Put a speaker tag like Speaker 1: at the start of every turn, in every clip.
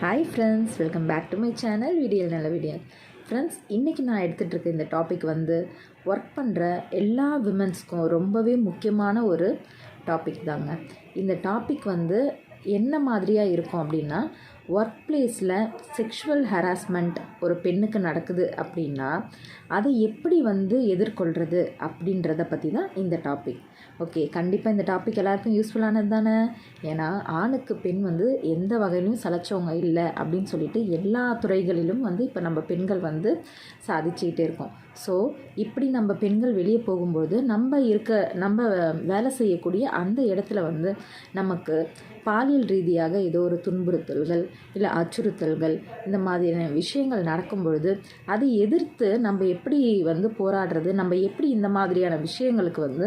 Speaker 1: Hi friends welcome back to my channel video நல்ல video friends இன்றைக்கி நான் எடுத்துகிட்டு இருக்க இந்த டாபிக் வந்து ஒர்க் பண்ணுற எல்லா விமன்ஸ்க்கும் ரொம்பவே முக்கியமான ஒரு டாபிக் தாங்க. இந்த டாபிக் வந்து என்ன மாதிரியாக இருக்கும் அப்படின்னா ஒர்க் பிளேஸில் செக்ஷுவல் ஹராஸ்மெண்ட் ஒரு பெண்ணுக்கு நடக்குது அப்படின்னா அதை எப்படி வந்து எதிர்கொள்கிறது அப்படின்றத பற்றி தான் இந்த டாபிக் ஓகே கண்டிப்பாக இந்த டாபிக் எல்லாருக்கும் யூஸ்ஃபுல்லானது தானே? ஏன்னா ஆணுக்கு பெண் வந்து எந்த வகையிலும் சலைச்சவங்க இல்லை அப்படின்னு சொல்லிட்டு எல்லா துறைகளிலும் வந்து இப்போ நம்ம பெண்கள் வந்து சாதிச்சுக்கிட்டே இருக்கோம். ஸோ இப்படி நம்ம பெண்கள் வெளியே போகும்போது நம்ம இருக்க நம்ம வேலை செய்யக்கூடிய அந்த இடத்துல வந்து நமக்கு பாலியல் ரீதியாக ஏதோ ஒரு துன்புறுத்தல்கள் இல்லை அச்சுறுத்தல்கள் இந்த மாதிரியான விஷயங்கள் நடக்கும் பொழுது அதை எதிர்த்து நம்ம எப்படி வந்து போராடுறது நம்ம எப்படி இந்த மாதிரியான விஷயங்களுக்கு வந்து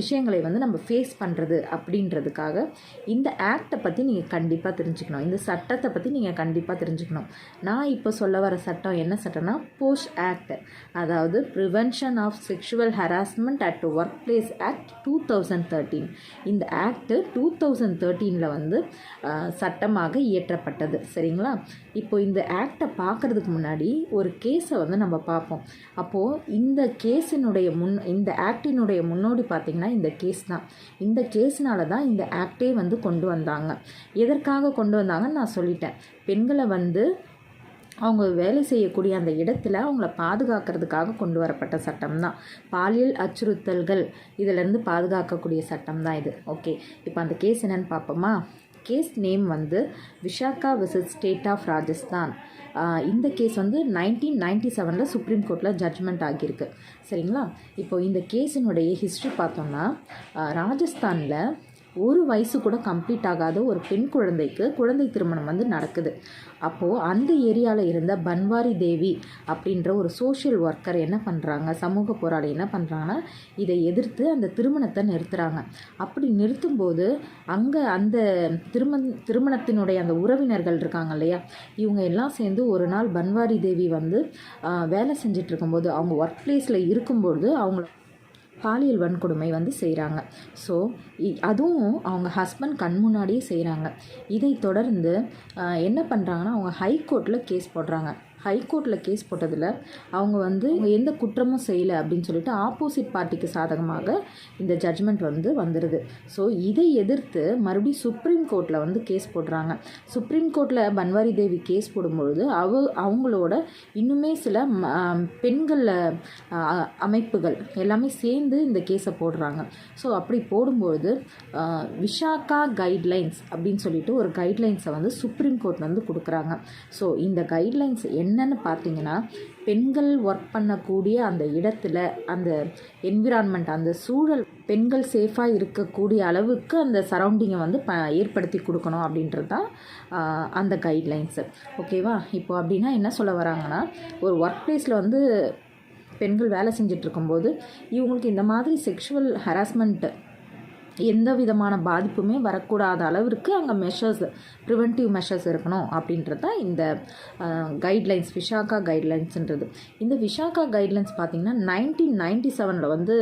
Speaker 1: விஷயங்களை வந்து நம்ம ஃபேஸ் பண்ணுறது அப்படின்றதுக்காக இந்த ஆக்டை பற்றி நீங்கள் கண்டிப்பாக தெரிஞ்சுக்கணும். இந்த சட்டத்தை பற்றி நீங்கள் கண்டிப்பாக தெரிஞ்சுக்கணும். நான் இப்போ சொல்ல வர சட்டம் என்ன சட்டம்னா போஸ்ட் ஆக்ட் அதாவது prevention of sexual harassment at workplace act two thousand thirteen இந்த ஆக்ட் டூ தௌசண்ட் தேர்ட்டீனில் வந்து சட்டமாக இயற்றப்பட்டது. சரிங்களா? இப்போ இந்த ஆக்டை பார்க்குறதுக்கு முன்னாடி ஒரு கேஸை வந்து நம்ம பார்ப்போம். அப்போது இந்த கேஸினுடைய முன் இந்த ஆக்டினுடைய முன்னோடி பார்த்திங்கன்னா இந்த கேஸ் தான். இந்த கேஸ்னால தான் இந்த ஆக்டே வந்து கொண்டு வந்தாங்க. எதற்காக கொண்டு வந்தாங்கன்னு நான் சொல்லிட்டேன். பெண்களை வந்து அவங்க வேலை செய்யக்கூடிய அந்த இடத்துல அவங்கள பாதுகாக்கிறதுக்காக கொண்டு வரப்பட்ட சட்டம் தான். பாலியல் அச்சுறுத்தல்கள் இதிலேருந்து பாதுகாக்கக்கூடிய சட்டம் தான் இது. ஓகே. இப்போ அந்த கேஸ் என்னன்னு பார்ப்போமா? கேஸ் நேம் வந்து Vishaka versus state of Rajasthan இந்த கேஸ் வந்து நைன்டீன் நைன்டி செவனில் சுப்ரீம் கோர்ட்டில் ஜட்ஜ்மெண்ட் ஆகியிருக்கு. சரிங்களா? இப்போ இந்த கேஸினுடைய ஹிஸ்ட்ரி பார்த்தோம்னா ராஜஸ்தானில் ஒரு வயசு கூட கம்ப்ளீட் ஆகாத ஒரு பெண் குழந்தைக்கு குழந்தை திருமணம் வந்து நடக்குது. அப்போது அந்த ஏரியாவில் இருந்த பன்வாரி தேவி அப்படின்ற ஒரு சோஷியல் ஒர்க்கர் என்ன பண்ணுறாங்க சமூக போராளி என்ன பண்ணுறாங்கன்னா இதை எதிர்த்து அந்த திருமணத்தை நிறுத்துகிறாங்க அப்படி நிறுத்தும்போது அங்கே அந்த திருமண திருமணத்தினுடைய அந்த உறவினர்கள் இருக்காங்க இல்லையா? இவங்க எல்லாம் சேர்ந்து ஒரு நாள் பன்வாரி தேவி வந்து வேலை செஞ்சிட்ருக்கும்போது அவங்க ஒர்க் பிளேஸில் இருக்கும்போது அவங்கள பாலியல் வன்கொடுமை வந்து செய்கிறாங்க ஸோ அதுவும் அவங்க ஹஸ்பண்ட் கண் முன்னாடியே செய்கிறாங்க இதை தொடர்ந்து என்ன பண்ணுறாங்கன்னா அவங்க ஹைகோர்ட்டில் கேஸ் போடுறாங்க. ஹைகோர்ட்டில் கேஸ் போட்டதில் அவங்க வந்து எந்த குற்றமும் செய்யலை அப்படின்னு சொல்லிட்டு ஆப்போசிட் பார்ட்டிக்கு சாதகமாக இந்த ஜட்ஜ்மெண்ட் வந்து வந்துடுது ஸோ இதை எதிர்த்து மறுபடியும் சுப்ரீம் கோர்ட்டில் வந்து கேஸ் போடுறாங்க. சுப்ரீம் கோர்ட்டில் பன்வாரி தேவி கேஸ் போடும்பொழுது அவ அவங்களோட இன்னுமே சில ம- பெண்கள் அமைப்புகள் எல்லாமே சேர்ந்து இந்த கேஸை போடுறாங்க. ஸோ அப்படி போடும்பொழுது விஷாக்கா கைட்லைன்ஸ் அப்படின்னு சொல்லிட்டு ஒரு கைட்லைன்ஸை வந்து சுப்ரீம் கோர்ட் வந்து கொடுக்குறாங்க. ஸோ இந்த கைட்லைன்ஸ் என்னன்னு பார்த்தீங்கன்னா பெண்கள் ஒர்க் பண்ணக்கூடிய அந்த இடத்துல அந்த என்விரான்மெண்ட் அந்த சூழல் பெண்கள் சேஃபாக இருக்கக்கூடிய அளவுக்கு அந்த சரௌண்டிங்கை வந்து ப ஏற்படுத்தி கொடுக்கணும் அப்படின்றது தான் அந்த கைட்லைன்ஸு ஓகேவா இப்போ அப்படின்னா என்ன சொல்ல வராங்கன்னா ஒரு ஒர்க் பிளேஸில் வந்து பெண்கள் வேலை செஞ்சிட்ருக்கும்போது இவங்களுக்கு இந்த மாதிரி செக்ஷுவல் ஹராஸ்மெண்ட்டு எந்த விதமான பாதிப்புமே வரக்கூடாத அளவிற்கு அங்கே மெஷர்ஸ் ப்ரிவென்டிவ் மெஷர்ஸ் இருக்கணும் அப்படின்றது தான் இந்த கைட்லைன்ஸ் விஷாகா கைட்லைன்ஸுன்றது இந்த விஷாகா கைட்லைன்ஸ் பார்த்திங்கன்னா நைன்டீன் நைன்டி செவனில் வந்து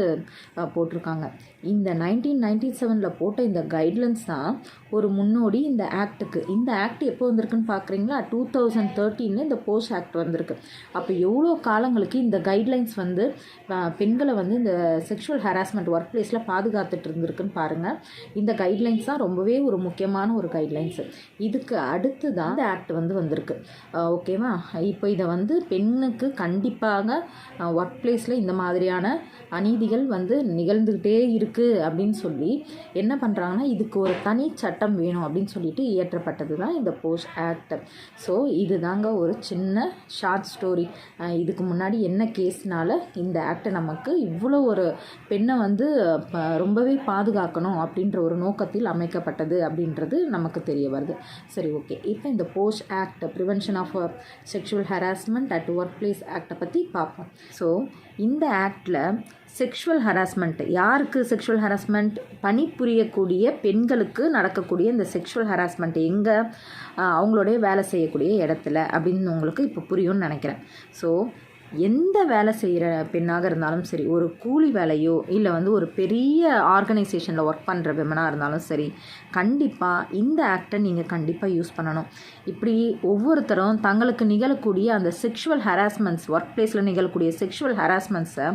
Speaker 1: போட்டிருக்காங்க. இந்த நைன்டீன் நைன்டி செவனில் போட்ட இந்த கைட்லைன்ஸ் தான் ஒரு முன்னோடி இந்த ஆக்ட்டுக்கு இந்த ஆக்ட் எப்போ வந்திருக்குன்னு பார்க்குறீங்களா டூ தௌசண்ட் தேர்ட்டீனில் இந்த போஸ்ட் ஆக்ட் வந்திருக்கு. அப்போ எவ்வளோ காலங்களுக்கு இந்த கைட்லைன்ஸ் வந்து பெண்களை வந்து இந்த செக்ஷுவல் ஹராஸ்மெண்ட் ஒர்க் பிளேஸில் பாதுகாத்துட்டு இருந்திருக்குன்னு பாருங்கள் இந்த கைட்லைன்ஸ் தான் ரொம்பவே ஒரு முக்கியமான ஒரு கைட்லைன்ஸு இதுக்கு அடுத்து தான் இந்த ஆக்ட் வந்து வந்திருக்கு. ஓகேவா இப்போ இதை வந்து பெண்ணுக்கு கண்டிப்பாக ஒர்க் பிளேஸில் இந்த மாதிரியான அநீதிகள் வந்து நிகழ்ந்துக்கிட்டே இருக்குது அப்படின்னு சொல்லி என்ன பண்ணுறாங்கன்னா இதுக்கு ஒரு தனி சட்டம் வேணும் அப்படின்னு சொல்லிட்டு இயற்றப்பட்டது தான் இந்த போஸ்ட் ஆக்ட் ஸோ இது தாங்க ஒரு சின்ன ஷார்ட் ஸ்டோரி இதுக்கு முன்னாடி என்ன கேஸ்னால இந்த ஆக்டை நமக்கு இவ்வளோ ஒரு பெண்ணை வந்து ரொம்பவே ரொம்பவே பாதுகாக்கணும் அப்படின்ற ஒரு நோக்கத்தில் அமைக்கப்பட்டது அப்படின்றது நமக்கு தெரிய வருது. சரி ஓகே இப்போ இந்த POSH act prevention of sexual harassment at workplace ஆக்டை பற்றி பார்ப்போம். ஸோ இந்த ஆக்டில் செக்ஷுவல் ஹராஸ்மெண்ட் யாருக்கு செக்ஷுவல் ஹராஸ்மெண்ட் பணிபுரியக்கூடிய பெண்களுக்கு நடக்கக்கூடிய இந்த செக்ஷுவல் ஹராஸ்மெண்ட் எங்கே அவங்களுடைய வேலை செய்யக்கூடிய இடத்துல அப்படின்னு உங்களுக்கு இப்போ புரியும்னு நினைக்கிறேன். ஸோ எந்த வேலை செய்கிற பெண்ணாக இருந்தாலும் சரி ஒரு கூலி வேலையோ இல்லை வந்து ஒரு பெரிய ஆர்கனைசேஷனில் ஒர்க் பண்ணுற விமனாக இருந்தாலும் சரி கண்டிப்பாக இந்த ஆக்டை நீங்கள் கண்டிப்பாக யூஸ் பண்ணணும். இப்படி ஒவ்வொருத்தரும் தங்களுக்கு நிகழக்கூடிய அந்த செக்ஷுவல் ஹராஸ்மெண்ட்ஸ் ஒர்க் பிளேஸில் நிகழக்கூடிய செக்ஷுவல் ஹராஸ்மெண்ட்ஸை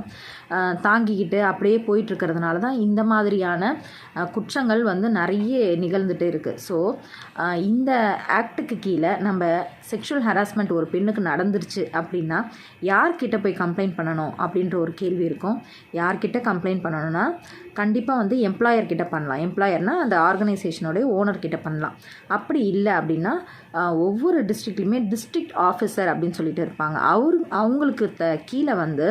Speaker 1: தாங்கிக்கிட்டு அப்படியே போயிட்டுருக்கிறதுனால தான் இந்த மாதிரியான குற்றங்கள் வந்து நிறைய நிகழ்ந்துகிட்டே இருக்குது ஸோ இந்த ஆக்டுக்கு கீழே நம்ம செக்ஷுவல் ஹராஸ்மெண்ட் ஒரு பெண்ணுக்கு நடந்துருச்சு அப்படின்னா யார்கிட்ட போய் கம்ப்ளைண்ட் பண்ணணும் அப்படின்ற ஒரு கேள்வி இருக்கும். யார்கிட்ட கம்ப்ளைண்ட் பண்ணணும்னா கண்டிப்பாக வந்து எம்ப்ளாயர் கிட்ட பண்ணலாம். எம்ப்ளாயர்னால் அந்த ஆர்கனைசேஷனுடைய ஓனர் கிட்ட பண்ணலாம். அப்படி இல்லை அப்படின்னா ஒவ்வொரு டிஸ்ட்ரிக்ட்லையுமே டிஸ்ட்ரிக்ட் ஆஃபீஸர் அப்படின்னு சொல்லிட்டு இருப்பாங்க. அவரு அவங்களுக்கு த கீழே வந்து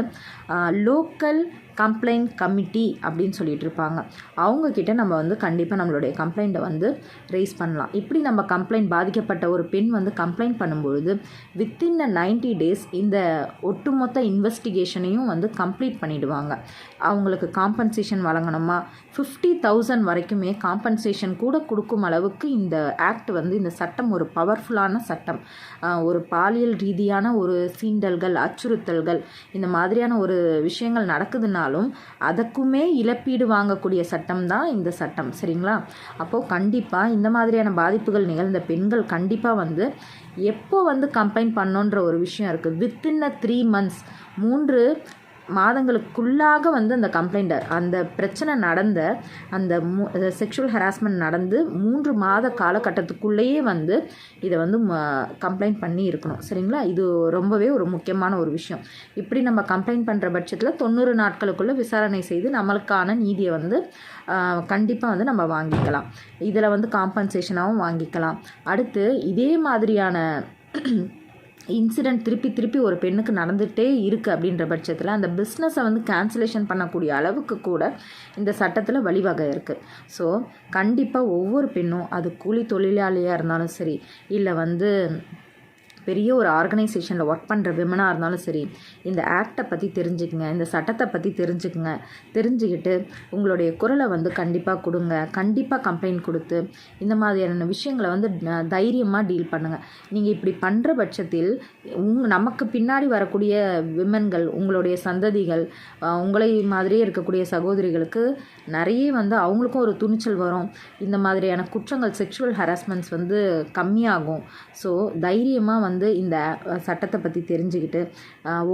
Speaker 1: லோக்கல் கம்ப்ளைண்ட் கமிட்டி அப்படின்னு சொல்லிட்டு இருப்பாங்க. அவங்கக்கிட்ட நம்ம வந்து கண்டிப்பாக நம்மளுடைய கம்ப்ளைண்ட்டை வந்து ரைஸ் பண்ணலாம். இப்படி நம்ம கம்ப்ளைண்ட் பாதிக்கப்பட்ட ஒரு பெண் வந்து கம்ப்ளைண்ட் பண்ணும்பொழுது வித்தின் அ நைன்டி டேஸ் இந்த ஒட்டுமொத்த இன்வெஸ்டிகேஷனையும் வந்து கம்ப்ளீட் பண்ணிவிடுவாங்க அவங்களுக்கு காம்பன்சேஷன் வழங்கணும். ஃபிஃப்டி தௌசண்ட் வரைக்குமே காம்பன்சேஷன் கூட கொடுக்கும் அளவுக்கு இந்த ஆக்ட் வந்து இந்த சட்டம் ஒரு பவர்ஃபுல்லான சட்டம். ஒரு பாலியல் ரீதியான ஒரு சீண்டல்கள் அச்சுறுத்தல்கள் இந்த மாதிரியான ஒரு விஷயங்கள் நடக்குதுனாலும் அதற்குமே இழப்பீடு வாங்கக்கூடிய சட்டம் தான் இந்த சட்டம். சரிங்களா? அப்போது கண்டிப்பாக இந்த மாதிரியான பாதிப்புகள் நிகழ்ந்த பெண்கள் கண்டிப்பாக வந்து எப்போ வந்து கம்ப்ளைண்ட் பண்ணோன்ற ஒரு விஷயம் இருக்குது வித்தின் அ த்ரீ மந்த்ஸ் மூன்று மாதங்களுக்குள்ளாக வந்து அந்த கம்ப்ளைண்ட்டை அந்த பிரச்சனை நடந்த அந்த மூ செக்ஷுவல் ஹராஸ்மெண்ட் நடந்து மூன்று மாத காலகட்டத்துக்குள்ளேயே வந்து இதை வந்து கம்ப்ளைண்ட் பண்ணி இருக்கணும். சரிங்களா? இது ரொம்பவே ஒரு முக்கியமான ஒரு விஷயம். இப்படி நம்ம கம்ப்ளைண்ட் பண்ணுற பட்சத்தில் தொண்ணூறு நாட்களுக்குள்ளே விசாரணை செய்து நம்மளுக்கான நீதியை வந்து கண்டிப்பாக வந்து நம்ம வாங்கிக்கலாம். இதில் வந்து காம்பன்சேஷனாகவும் வாங்கிக்கலாம். அடுத்து இதே மாதிரியான இன்சிடெண்ட் திருப்பி திருப்பி ஒரு பெண்ணுக்கு நடந்துகிட்டே இருக்குது அப்படின்ற பட்சத்தில் அந்த பிஸ்னஸை வந்து கேன்சலேஷன் பண்ணக்கூடிய அளவுக்கு கூட இந்த சட்டத்தில் வழிவகை இருக்குது ஸோ கண்டிப்பாக ஒவ்வொரு பெண்ணும் அது கூலி தொழிலாளியாக இருந்தாலும் சரி இல்லை வந்து பெரிய ஒரு ஆர்கனைசேஷனில் ஒர்க் பண்ணுற விமனாக இருந்தாலும் சரி இந்த ஆக்டை பற்றி தெரிஞ்சுக்கங்க இந்த சட்டத்தை பற்றி தெரிஞ்சுக்கங்க. தெரிஞ்சுக்கிட்டு உங்களுடைய குரலை வந்து கண்டிப்பாக கொடுங்க. கண்டிப்பாக கம்ப்ளைண்ட் கொடுத்து இந்த மாதிரியான விஷயங்களை வந்து தைரியமாக டீல் பண்ணுங்கள் நீங்கள் இப்படி பண்ணுற பட்சத்தில் உங் நமக்கு பின்னாடி வரக்கூடிய விமன்கள் உங்களுடைய சந்ததிகள் உங்களை மாதிரியே இருக்கக்கூடிய சகோதரிகளுக்கு நிறைய வந்து அவங்களுக்கும் ஒரு துணிச்சல் வரும். இந்த மாதிரியான குற்றங்கள் செக்ஷுவல் ஹராஸ்மெண்ட்ஸ் வந்து கம்மியாகும். ஸோ தைரியமாக வந்து வந்து இந்த சட்டத்தை பற்றி தெரிஞ்சுக்கிட்டு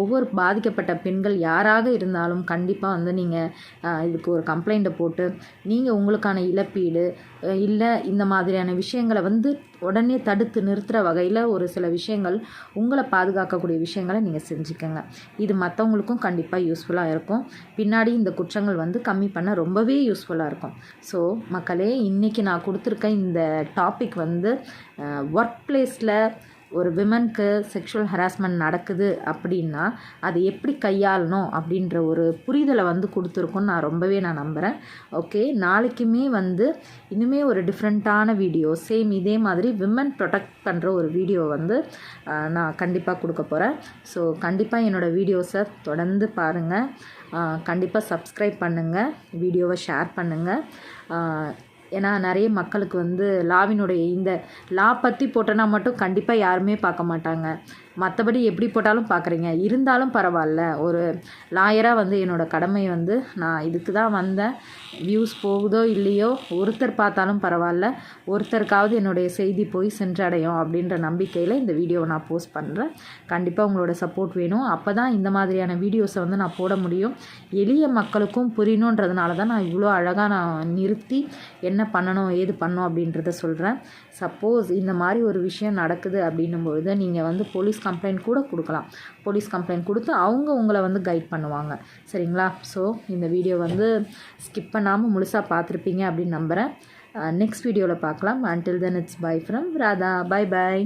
Speaker 1: ஒவ்வொரு பாதிக்கப்பட்ட பெண்கள் யாராக இருந்தாலும் கண்டிப்பாக வந்து நீங்கள் இதுக்கு ஒரு கம்ப்ளைண்ட்டை போட்டு நீங்கள் உங்களுக்கான இழப்பீடு இல்லை இந்த மாதிரியான விஷயங்களை வந்து உடனே தடுத்து நிறுத்துகிற வகையில் ஒரு சில விஷயங்கள் உங்களை பாதுகாக்கக்கூடிய விஷயங்களை நீங்கள் செஞ்சுக்கோங்க. இது மற்றவங்களுக்கும் கண்டிப்பாக யூஸ்ஃபுல்லாக இருக்கும். பின்னாடி இந்த குற்றங்கள் வந்து கம்மி பண்ண ரொம்பவே யூஸ்ஃபுல்லாக இருக்கும். ஸோ மக்களே இன்றைக்கி நான் கொடுத்துருக்க இந்த டாபிக் வந்து ஒர்க் பிளேஸில் ஒரு விமனுக்கு செக்ஷுவல் ஹராஸ்மெண்ட் நடக்குது அப்படின்னா அது எப்படி கையாளணும் அப்படின்ற ஒரு புரிதலை வந்து கொடுத்துருக்குன்னு நான் ரொம்பவே நான் நம்புகிறேன் ஓகே நாளைக்குமே வந்து இனிமே ஒரு டிஃப்ரெண்ட்டான வீடியோ சேம் இதே மாதிரி விமன் ப்ரொடெக்ட் பண்ணுற ஒரு வீடியோ வந்து நான் கண்டிப்பாக கொடுக்க போகிறேன் ஸோ கண்டிப்பாக என்னோடய வீடியோஸை தொடர்ந்து பாருங்கள் கண்டிப்பாக சப்ஸ்கிரைப் பண்ணுங்கள் வீடியோவை ஷேர் பண்ணுங்கள் ஏன்னா நிறைய மக்களுக்கு வந்து லாவினுடைய இந்த லா பற்றி போட்டோன்னா மட்டும் கண்டிப்பாக யாருமே பார்க்க மாட்டாங்க. மற்றபடி எப்படி போட்டாலும் பார்க்குறீங்க இருந்தாலும் பரவாயில்ல. ஒரு லாயராக வந்து என்னோடய கடமை வந்து நான் இதுக்கு தான் வந்தேன். வியூஸ் போகுதோ இல்லையோ ஒருத்தர் பார்த்தாலும் பரவாயில்ல. ஒருத்தருக்காவது என்னுடைய செய்தி போய் சென்றடையும் அப்படின்ற நம்பிக்கையில் இந்த வீடியோவை நான் போஸ்ட் பண்ணுறேன் கண்டிப்பாக உங்களோட சப்போர்ட் வேணும். அப்போ தான் இந்த மாதிரியான வீடியோஸை வந்து நான் போட முடியும். எளிய மக்களுக்கும் புரியணுன்றதுனால தான் நான் இவ்வளோ அழகாக நான் நிறுத்தி என்ன பண்ணணும் ஏது பண்ணணும் அப்படின்றத சொல்கிறேன் சப்போஸ் இந்த மாதிரி ஒரு விஷயம் நடக்குது அப்படின்னும் பொழுது நீங்கள் வந்து போலீஸ் கம்ப்ளைண்ட் கூட கொடுக்கலாம். போலீஸ் கம்ப்ளைண்ட் கொடுத்து அவங்க உங்களை வந்து கைட் பண்ணுவாங்க. சரிங்களா? ஸோ இந்த வீடியோ வந்து ஸ்கிப் பண்ணாமல் முழுசாக பார்த்துருப்பீங்க அப்படின்னு நம்புகிறேன் நெக்ஸ்ட் வீடியோவில் பார்க்கலாம். Until then it's bye from Radha bye bye